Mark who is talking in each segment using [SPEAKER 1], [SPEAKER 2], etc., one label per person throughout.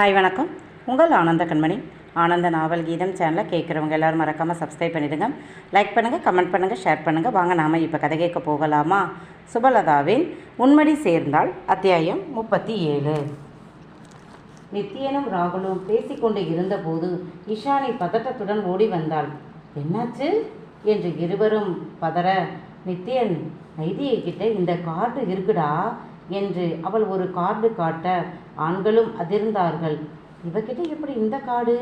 [SPEAKER 1] Hi வணக்கம். உங்கள் ஆனந்த கண்மணி. ஆனந்த நாவல் கீதம் சேனலை கேட்குறவங்க எல்லோரும் மறக்காமல் சப்ஸ்கிரைப் பண்ணிவிடுங்க லைக் பண்ணுங்கள் கமெண்ட் பண்ணுங்கள் ஷேர் பண்ணுங்கள் வாங்க நாம் இப்போ கதை கேட்க போகலாமா? சுபலதாவின் உண்மடி சேர்ந்தால் அத்தியாயம் முப்பத்தி ஏழு. நித்தியனும் ராகுலும் பேசிக்கொண்டு இருந்தபோது இஷானி பதட்டத்துடன் ஓடி வந்தாள். என்னாச்சு? என்று இருவரும் பதற நித்யன் நைதியை கிட்ட இந்த கார்டு இருக்குடா? என்று அவள் ஒரு கார்டு காட்ட ஆண்களும் அதிர்ந்தார்கள். இவகிட்ட எப்படி இந்த கார்டு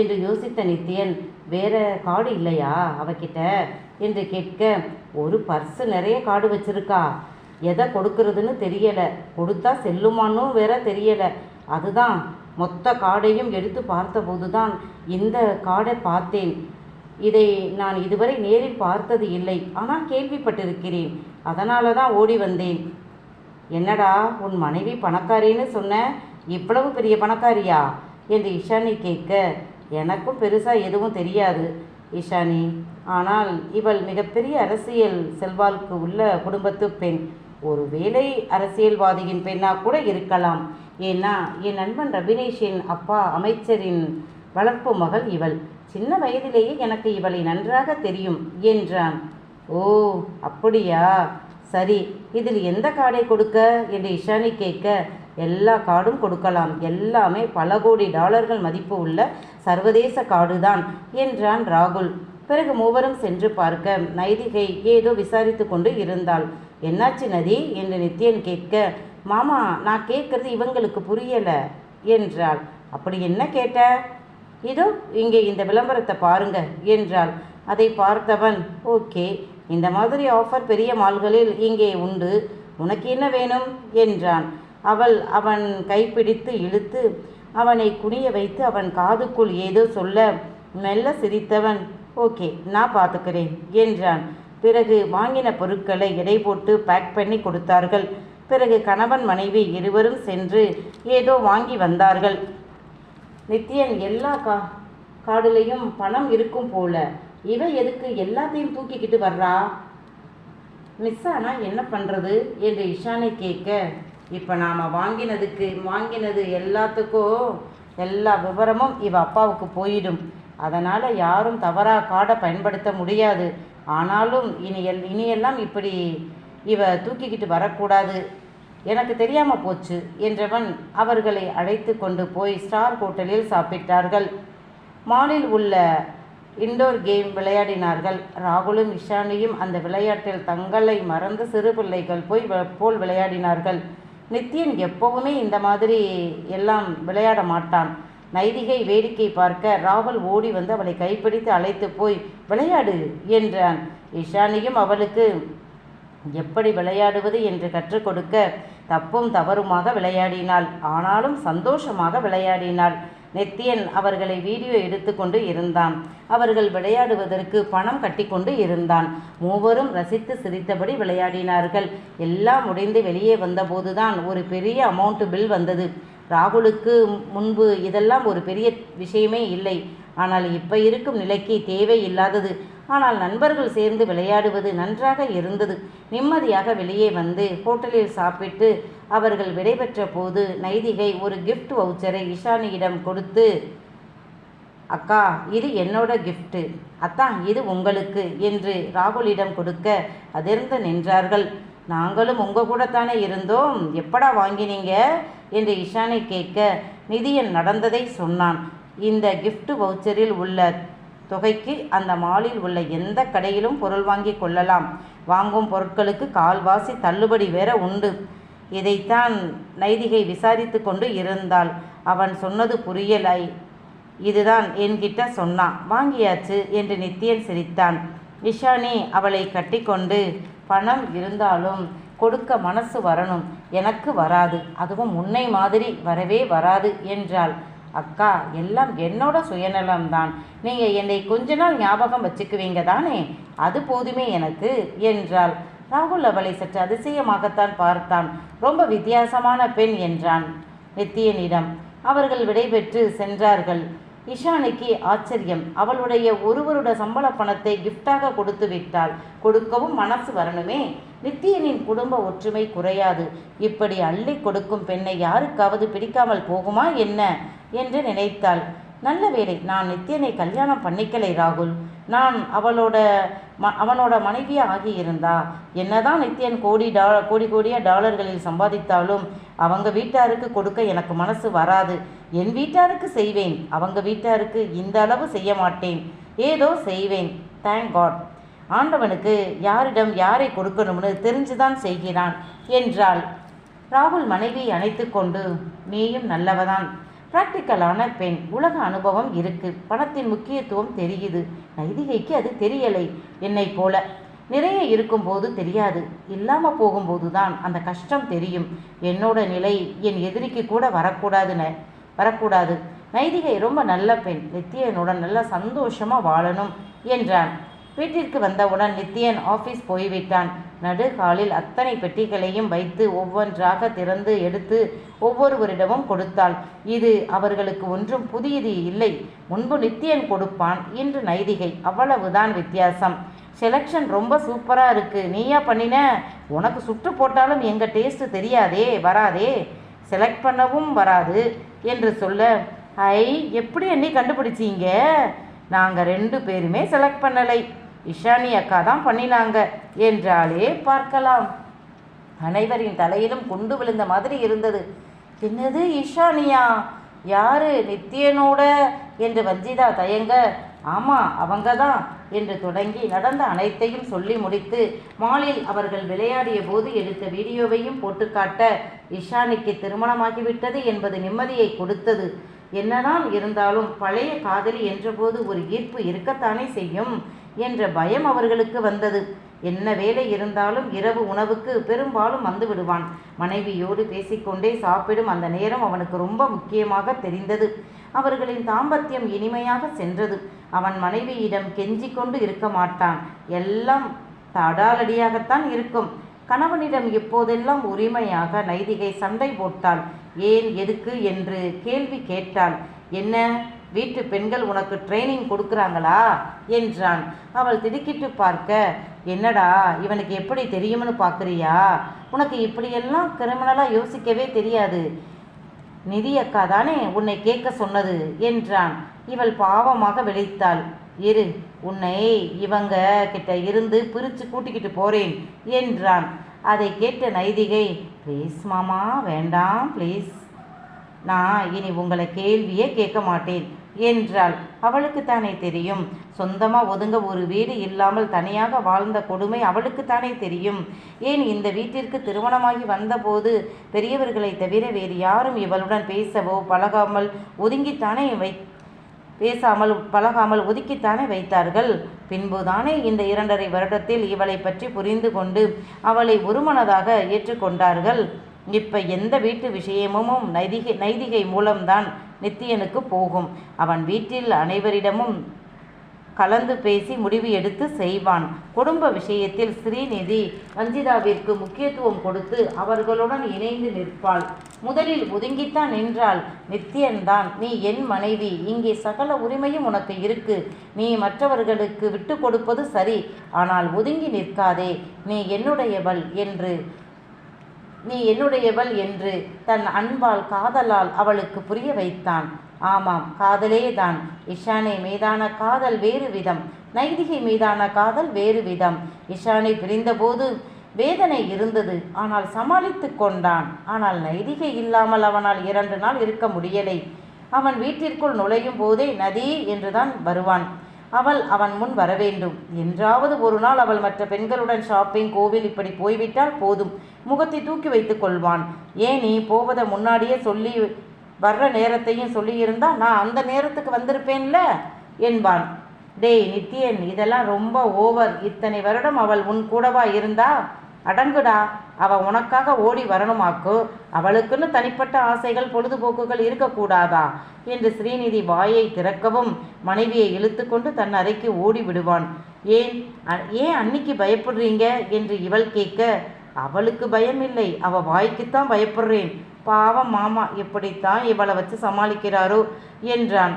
[SPEAKER 1] என்று யோசித்த நித்யன் வேற கார்டு இல்லையா அவகிட்ட? என்று கேட்க ஒரு பர்ஸு நிறைய கார்டு வச்சிருக்கா. எதை கொடுக்கறதுன்னு தெரியலை. கொடுத்தா செல்லுமானும் வேற தெரியலை. அதுதான் மொத்த கார்டையும் எடுத்து பார்த்தபோது தான் இந்த கார்டை பார்த்தேன். இதை நான் இதுவரை நேரில் பார்த்தது இல்லை. ஆனால் கேள்விப்பட்டிருக்கிறேன். அதனால தான் ஓடி வந்தேன். என்னடா உன் மனைவி பணக்காரின்னு சொன்ன? இவ்வளவு பெரிய பணக்காரியா? என்று இஷானி கேட்க எனக்கும் பெருசாக எதுவும் தெரியாது இஷானி. ஆனால் இவள் மிகப்பெரிய அரசியல் செல்வாக்கு உள்ள குடும்பத்து பெண். ஒருவேளை அரசியல்வாதியின் பெண்ணாக கூட இருக்கலாம். ஏன்னா என் நண்பன் ரபினேஷின் அப்பா அமைச்சரின் வளர்ப்பு மகள் இவள். சின்ன வயதிலேயே எனக்கு இவளை நன்றாக தெரியும் என்றான். ஓ அப்படியா? சரி இதில் எந்த கார்டை கொடுக்க? என்று இஷானி கேட்க எல்லா கார்டும் கொடுக்கலாம். எல்லாமே பல கோடி டாலர்கள் மதிப்பு உள்ள சர்வதேச காடு தான் என்றான் ராகுல். பிறகு மூவரும் சென்று பார்க்க நைதிகை ஏதோ விசாரித்து கொண்டு இருந்தாள். என்னாச்சு நதி? என்று நித்யன் கேட்க மாமா நான் கேட்கறது இவங்களுக்கு புரியலை என்றாள். அப்படி என்ன கேட்ட? இதோ இங்கே இந்த விளம்பரத்தை பாருங்க என்றாள். அதை பார்த்தவன் ஓகே இந்த மாதிரி ஆஃபர் பெரிய மால்களில் இங்கே உண்டு. உனக்கு என்ன வேணும்? என்றான். அவள் அவன் கைப்பிடித்து இழுத்து அவனை குனிய வைத்து அவன் காதுக்குள் ஏதோ சொல்ல மெல்ல சிரித்தவன் ஓகே நான் பார்த்துக்கிறேன் என்றான். பிறகு வாங்கின பொருட்களை எடை போட்டு பேக் பண்ணி கொடுத்தார்கள். பிறகு கணவன் மனைவி இருவரும் சென்று ஏதோ வாங்கி வந்தார்கள். நித்யன் எல்லா கா காடுலையும் பணம் இருக்கும் போல. இவன் எதுக்கு எல்லாத்தையும் தூக்கிக்கிட்டு வர்றா? மிஸ் ஆனால் என்ன பண்ணுறது என்று இஷானை கேட்க இப்போ நாம் வாங்கினதுக்கு வாங்கினது எல்லாத்துக்கும் எல்லா விவரமும் இவ அப்பாவுக்கு போயிடும். அதனால் யாரும் தவறாக காடை பயன்படுத்த முடியாது. ஆனாலும் இனி எல் இனியெல்லாம் இப்படி இவ தூக்கிக்கிட்டு வரக்கூடாது. எனக்கு தெரியாமல் போச்சு என்றவன் அவர்களை அழைத்து கொண்டு போய் ஸ்டார் ஹோட்டலில் சாப்பிட்டார்கள். மாலில் உள்ள இண்டோர் கேம் விளையாடினார்கள். ராகுலும் இஷானியும் அந்த விளையாட்டில் தங்களை மறந்து சிறு பிள்ளைகள் போய் வ- போல் விளையாடினார்கள். நித்யன் எப்பவுமே இந்த மாதிரி எல்லாம் விளையாட மாட்டான். நைதிகை வேடிக்கை பார்க்க ராகுல் ஓடி வந்து அவளை கைப்பிடித்து அழைத்து போய் விளையாடு என்றான். இஷானியும் அவளுக்கு எப்படி விளையாடுவது என்று கற்றுக் கொடுக்க தப்பும் தவறுமாக விளையாடினாள். ஆனாலும் சந்தோஷமாக விளையாடினாள். நெத்தியன் அவர்களை வீடியோ எடுத்துக்கொண்டு இருந்தான். அவர்கள் விளையாடுவதற்கு பணம் கட்டிக்கொண்டு இருந்தான். மூவரும் ரசித்து சிரித்தபடி விளையாடினார்கள். எல்லாம் முடிந்து வெளியே வந்தபோதுதான் ஒரு பெரிய அமௌண்ட் பில் வந்தது. ராகுலுக்கு முன்பு இதெல்லாம் ஒரு பெரிய விஷயமே இல்லை. ஆனால் இப்போ இருக்கும் நிலைக்கு தேவை இல்லாதது. ஆனால் நண்பர்கள் சேர்ந்து விளையாடுவது நன்றாக இருந்தது. நிம்மதியாக வெளியே வந்து ஹோட்டலில் சாப்பிட்டு அவர்கள் விடைபெற்ற போது நைதிகை ஒரு கிஃப்ட் வவுச்சரை இஷானியிடம் கொடுத்து அக்கா இது என்னோட கிஃப்ட்டு அத்தான் இது உங்களுக்கு என்று ராகுலிடம் கொடுக்க அதிர்ந்து நின்றார்கள். நாங்களும் உங்கள் கூட தானே இருந்தோம். எப்படா வாங்கினீங்க? என்று இஷானை கேட்க நிதியன் நடந்ததை சொன்னான். இந்த கிஃப்ட் வவுச்சரில் உள்ள தொகைக்கு அந்த மாலில் உள்ள எந்த கடையிலும் பொருள் வாங்கி கொள்ளலாம். வாங்கும் பொருட்களுக்கு கால்வாசி தள்ளுபடி வேற உண்டு. இதைத்தான் நைதிகை விசாரித்து கொண்டு இருந்தாள். அவன் சொன்னது புரியலை. இதுதான் என்கிட்ட சொன்னான். வாங்கியாச்சு என்று நித்தியன் சிரித்தான். இஷானி அவளை கட்டிக்கொண்டு பணம் இருந்தாலும் கொடுக்க மனசு வரணும். எனக்கு வராது. அதுவும் உன்னை மாதிரி வரவே வராது என்றாள். அக்கா எல்லாம் என்னோட சுயநலம்தான் நீங்கள் என்னை கொஞ்ச நாள் ஞாபகம் வச்சுக்குவீங்க தானே? அது போதுமே எனக்கு என்றாள். ராகுல் அவளை சற்று அதிசயமாகத்தான் பார்த்தான். ரொம்ப வித்தியாசமான பெண் என்றான் நித்தியனிடம். அவர்கள் விடைபெற்று சென்றார்கள். இஷானிக்கு ஆச்சரியம். அவளுடைய ஒருவருட சம்பள பணத்தை கிஃப்டாக கொடுத்து விட்டாள். கொடுக்கவும் மனசு வரணுமே. நித்தியனின் குடும்ப ஒற்றுமை குறையாது. இப்படி அள்ளி கொடுக்கும் பெண்ணை யாருக்காவது பிடிக்காமல் போகுமா என்ன? என்று நினைத்தாள். நல்ல வேளை நான் நித்தியனை கல்யாணம் பண்ணிக்கலை ராகுல். நான் அவளோட ம அவனோட மனைவியாக ஆகியிருந்தா? என்னதான் நித்யன் கோடி டா கோடி கோடியாக டாலர்களில் சம்பாதித்தாலும் அவங்க வீட்டாருக்கு கொடுக்க எனக்கு மனசு வராது. என் வீட்டாருக்கு செய்வேன். அவங்க வீட்டாருக்கு இந்த அளவு செய்ய மாட்டேன். ஏதோ செய்வேன். தேங்க் காட் ஆண்டவனுக்கு யாரிடம் யாரை கொடுக்கணும்னு தெரிஞ்சுதான் செய்கிறான் என்றாள். ராகுல் மனைவியை அணைத்து கொண்டு நீயும் நல்லவதான். ப்ராக்டிக்கலான பெண் உலக அனுபவம் இருக்கு. பணத்தின் முக்கியத்துவம் தெரியுது. நைதிகைக்கு அது தெரியலை. என்னை போல. நிறைய இருக்கும்போது தெரியாது. இல்லாமல் போகும்போது தான் அந்த கஷ்டம் தெரியும். என்னோட நிலை என் எதிரிக்கு கூட வரக்கூடாதுன்னு வரக்கூடாது. நைதிகை ரொம்ப நல்ல பெண். நித்தியனுடன் நல்ல சந்தோஷமாக வாழணும் என்றான். வீட்டிற்கு வந்தவுடன் நித்தியன் ஆஃபீஸ் போய்விட்டான். நடுகாலில் அத்தனை பெட்டிகளையும் வைத்து ஒவ்வொன்றாக திறந்து எடுத்து ஒவ்வொருவரிடமும் கொடுத்தாள். இது அவர்களுக்கு ஒன்றும் புதியது இல்லை. முன்பு நித்தியன் கொடுப்பான் இன்று நைதிகை. அவ்வளவுதான் வித்தியாசம். செலெக்ஷன் ரொம்ப சூப்பராக இருக்குது நீயா பண்ணின? உனக்கு சுட்டு போட்டாலும் எங்கள் டேஸ்ட்டு தெரியாதே வராதே. செலக்ட் பண்ணவும் வராது என்று சொல்ல ஐ எப்படி என்னை கண்டுபிடிச்சீங்க? நாங்கள் ரெண்டு பேருமே செலக்ட் பண்ணலை. இஷானி அக்கா தான் பண்ணினாங்க என்றாலே பார்க்கலாம். அனைவரின் தலையிலும் குண்டு விழுந்த மாதிரி இருந்தது. என்னது இஷானியா? யாரு நித்தியனோட? என்று வஞ்சிதா தயங்க ஆமாம் அவங்க தான் என்று தொடங்கி நடந்த அனைத்தையும் சொல்லி முடித்து மாலில் அவர்கள் விளையாடிய போது எடுத்த வீடியோவையும் போட்டு காட்ட இஷானிக்கு திருமணமாகிவிட்டது என்பது நிம்மதியை கொடுத்தது. என்னதான் இருந்தாலும் பழைய காதலி என்றபோது ஒரு ஈர்ப்பு இருக்கத்தானே செய்யும்? என்ற பயம் அவர்களுக்கு வந்தது. என்ன வேலை இருந்தாலும் இரவு உணவுக்கு பெரும்பாலும் வந்து விடுவான். மனைவியோடு பேசிக்கொண்டே சாப்பிடும் அந்த நேரம் அவனுக்கு ரொம்ப முக்கியமாக தெரிந்தது. அவர்களின் தாம்பத்தியம் இனிமையாக சென்றது. அவன் மனைவியிடம் கெஞ்சி கொண்டு இருக்க மாட்டான். எல்லாம் தடாலடியாகத்தான் இருக்கும். கணவனிடம் எப்போதெல்லாம் உரிமையாக நைதிகை சண்டை போட்டாள். ஏன் எதுக்கு என்று கேள்வி கேட்டாள். என்ன? வீட்டு பெண்கள் உனக்கு ட்ரைனிங் கொடுக்குறாங்களா? என்றான். அவள் திடுக்கிட்டு பார்க்க என்னடா இவனுக்கு எப்படி தெரியும்னு பார்க்குறியா உனக்கு இப்படியெல்லாம் கிரிமினலாக யோசிக்கவே தெரியாது. நிதி அக்கா தானே உன்னை கேட்க சொன்னது? என்றான். இவள் பாவமாக விழித்தாள். இரு உன்னை இவங்க கிட்ட இருந்து பிரித்து கூட்டிக்கிட்டு போறேன் என்றான். அதை கேட்ட நைதிகை ப்ளீஸ் மாமா வேண்டாம் ப்ளீஸ் நான் இனி உங்களை கேள்வியே கேட்க மாட்டேன். என்றாள். அவளுக்கு தானே தெரியும். சொந்தமாக ஒதுங்க ஒரு வீடு இல்லாமல் தனியாக வாழ்ந்த கொடுமை அவளுக்கு தானே தெரியும். ஏன் இந்த வீட்டிற்கு திருமணமாகி வந்தபோது பெரியவர்களை தவிர வேறு யாரும் இவளுடன் பேசவோ பழகாமல் ஒதுங்கித்தானே வை பேசாமல் பழகாமல் ஒதுக்கித்தானே வைத்தார்கள்? பின்புதானே இந்த இரண்டரை வருடத்தில் இவளை பற்றி புரிந்து கொண்டு அவளை ஒருமனதாக ஏற்றுக்கொண்டார்கள். இப்போ எந்த வீட்டு விஷயமும் நைதிகை நைதிகை மூலம்தான் நித்தியனுக்கு போகும். அவன் வீட்டில் அனைவரிடமும் கலந்து பேசி முடிவு எடுத்து செய்வான். குடும்ப விஷயத்தில் ஸ்ரீநிதி வஞ்சிதாவிற்கு முக்கியத்துவம் கொடுத்து அவர்களுடன் இணைந்து நிற்பாள். முதலில் ஒதுங்கித்தான் நின்றாள். நித்தியன்தான் நீ என் மனைவி. இங்கே சகல உரிமையும் உனக்கு இருக்கு. நீ மற்றவர்களுக்கு விட்டு கொடுப்பது சரி. ஆனால் ஒதுங்கி நிற்காதே. நீ என்னுடையவள் என்று நீ என்னுடையவள் என்று தன் அன்பால் காதலால் அவளுக்கு புரிய வைத்தான். ஆமாம் காதலே தான் இஷானை மீதான காதல் வேறு விதம். நைதிகை மீதான காதல் வேறு விதம். இஷானை பிரிந்தபோது வேதனை இருந்தது. ஆனால் சமாளித்து கொண்டான். ஆனால் நைதிகை இல்லாமல் அவனால் இரண்டு நாள் இருக்க முடியலை. அவன் வீட்டிற்குள் நுழையும் போதே நதி என்றுதான் வருவான். அவள் அவன் முன் வரவேண்டும். என்றாவது ஒரு நாள் அவள் மற்ற பெண்களுடன் ஷாப்பிங் கோவில் இப்படி போய்விட்டால் போதும். முகத்தை தூக்கி வைத்துக் கொள்வான். ஏன் நீ போவதை முன்னாடியே சொல்லி வர்ற நேரத்தையும் சொல்லியிருந்தா நான் அந்த நேரத்துக்கு வந்திருப்பேன்ல? என்பான். டேய் நித்தியன் இதெல்லாம் ரொம்ப ஓவர் இத்தனை வருடம் அவள் உன் கூடவா இருந்தா? அடங்குடா. அவள் உனக்காக ஓடி வரணுமாக்கு? அவளுக்குன்னு தனிப்பட்ட ஆசைகள் பொழுதுபோக்குகள் இருக்கக்கூடாதா? என்று ஸ்ரீநிதி வாயை திறக்கவும் மனைவியை இழுத்துக்கொண்டு தன் அறைக்கு ஓடி விடுவான். ஏன்? அ- ஏன் அன்னிக்கு பயப்படுறீங்க? என்று இவள் கேட்க அவளுக்கு பயம் இல்லை அவ வாய்க்குத்தான் பயப்படுறேன். பாவம் மாமா இப்படித்தான் இவளை வச்சு சமாளிக்கிறாரோ? என்றான்.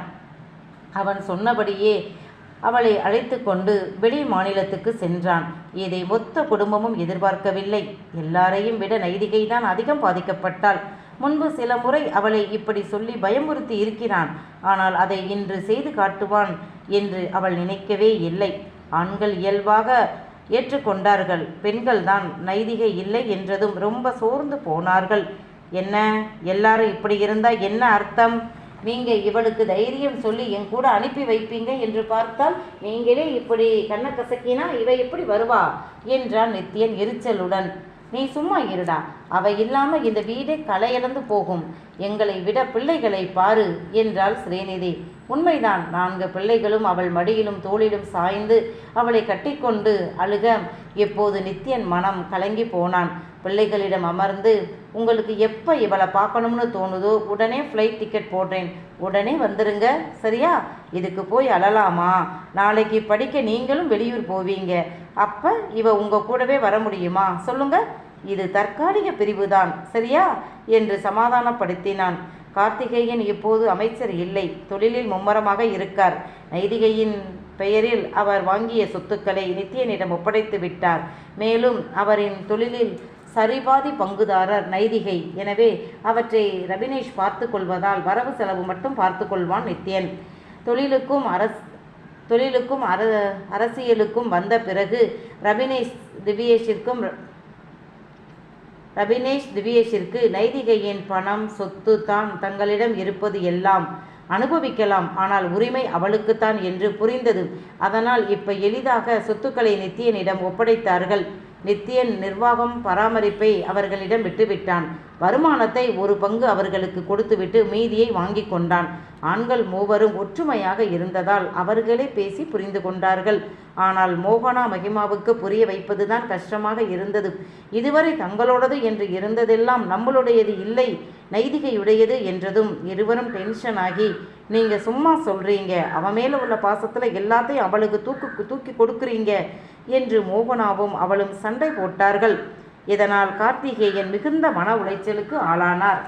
[SPEAKER 1] அவன் சொன்னபடியே அவளை அழைத்து கொண்டு வெளி மாநிலத்துக்கு சென்றான். இதை மொத்த குடும்பமும் எதிர்பார்க்கவில்லை. எல்லாரையும் விட நைதிகை தான் அதிகம் பாதிக்கப்பட்டாள். முன்பு சில முறை அவளை இப்படி சொல்லி பயமுறுத்தி இருக்கிறான். ஆனால் அதை இன்று செய்து காட்டுவான் என்று அவள் நினைக்கவே இல்லை. ஆண்கள் இயல்பாக ஏற்றுக்கொண்டார்கள். பெண்கள்தான் நைதிகை இல்லை என்றதும் ரொம்ப சோர்ந்து போனார்கள். என்ன? எல்லாரும் இப்படி இருந்தால் என்ன அர்த்தம்? நீங்கள் இவளுக்கு தைரியம் சொல்லி என் கூட அனுப்பி வைப்பீங்க என்று பார்த்தால் நீங்களே இப்படி கண்ணை கசக்கினா இவ எப்படி வருவா? என்றான் நித்யன் எரிச்சலுடன். நீ சும்மா இருடா அவ இல்லாமல் இந்த வீடே களையிழந்து போகும். எங்களை விட பிள்ளைகளை பாரு என்றாள் ஸ்ரீநிதி உண்மைதான் நான்கு பிள்ளைகளும் அவள் மடியிலும் தோளிலும் சாய்ந்து அவளை கட்டிக்கொண்டு அழுக. எப்போது நித்யன் மனம் கலங்கி போனான். பிள்ளைகளிடம் அமர்ந்து உங்களுக்கு எப்போ இவளை பார்க்கணும்னு தோணுதோ உடனே ஃப்ளைட் டிக்கெட் போடுறேன். உடனே வந்துருங்க. சரியா? இதுக்கு போய் அழலாமா? நாளைக்கு படிக்க நீங்களும் வெளியூர் போவீங்க. அப்போ இவ உங்கள் கூடவே வர முடியுமா? சொல்லுங்க. இது தற்காலிக பிரிவு தான் சரியா? என்று சமாதானப்படுத்தினான். கார்த்திகேயன் இப்போது அமைச்சர் இல்லை. தொழிலில் மும்மரமாக இருக்கார். நைதிகையின் பெயரில் அவர் வாங்கிய சொத்துக்களை நித்தியனிடம் ஒப்படைத்து விட்டார். மேலும் அவரின் தொழிலில் சரிபாதி பங்குதாரர் நைதிகை. எனவே அவற்றை ரபினேஷ் பார்த்து கொள்வதால் வரவு செலவு மட்டும் பார்த்து கொள்வான் நித்யன் தொழிலுக்கும் அரசு தொழிலுக்கும் அர அரசியலுக்கும் வந்த பிறகு ரபினேஷ் திவ்யேஷிற்கும் ரபினேஷ் திவ்யேஷிற்கு நைதிகையின் பணம் சொத்து தான் தங்களிடம் இருப்பது எல்லாம் அனுபவிக்கலாம். ஆனால் உரிமை அவளுக்குத்தான் என்று புரிந்தது. அதனால் இப்ப எளிதாக சொத்துக்களை நித்தியனிடம் ஒப்படைத்தார்கள். நித்தியன் நிர்வாகம் பராமரிப்பை அவர்களிடம் விட்டுவிட்டான். வருமானத்தை ஒரு பங்கு அவர்களுக்கு கொடுத்துவிட்டு மீதியை வாங்கி கொண்டான். ஆண்கள் மூவரும் ஒற்றுமையாக இருந்ததால் அவர்களே பேசி புரிந்து கொண்டார்கள். ஆனால் மோகனா மகிமாவுக்கு புரிய வைப்பதுதான் கஷ்டமாக இருந்தது. இதுவரை தங்களோடது என்று இருந்ததெல்லாம் நம்மளுடையது இல்லை நைதிகையுடையது என்றதும் இருவரும் டென்ஷன் ஆகி நீங்க சும்மா சொல்றீங்க. அவன் மேல உள்ள பாசத்துல எல்லாத்தையும் அவளுக்கு தூக்கு தூக்கி கொடுக்குறீங்க என்று மோகனாவும் அவளும் சண்டை போட்டார்கள். இதனால் கார்த்திகேயன் மிகுந்த மன உளைச்சலுக்கு ஆளானார்.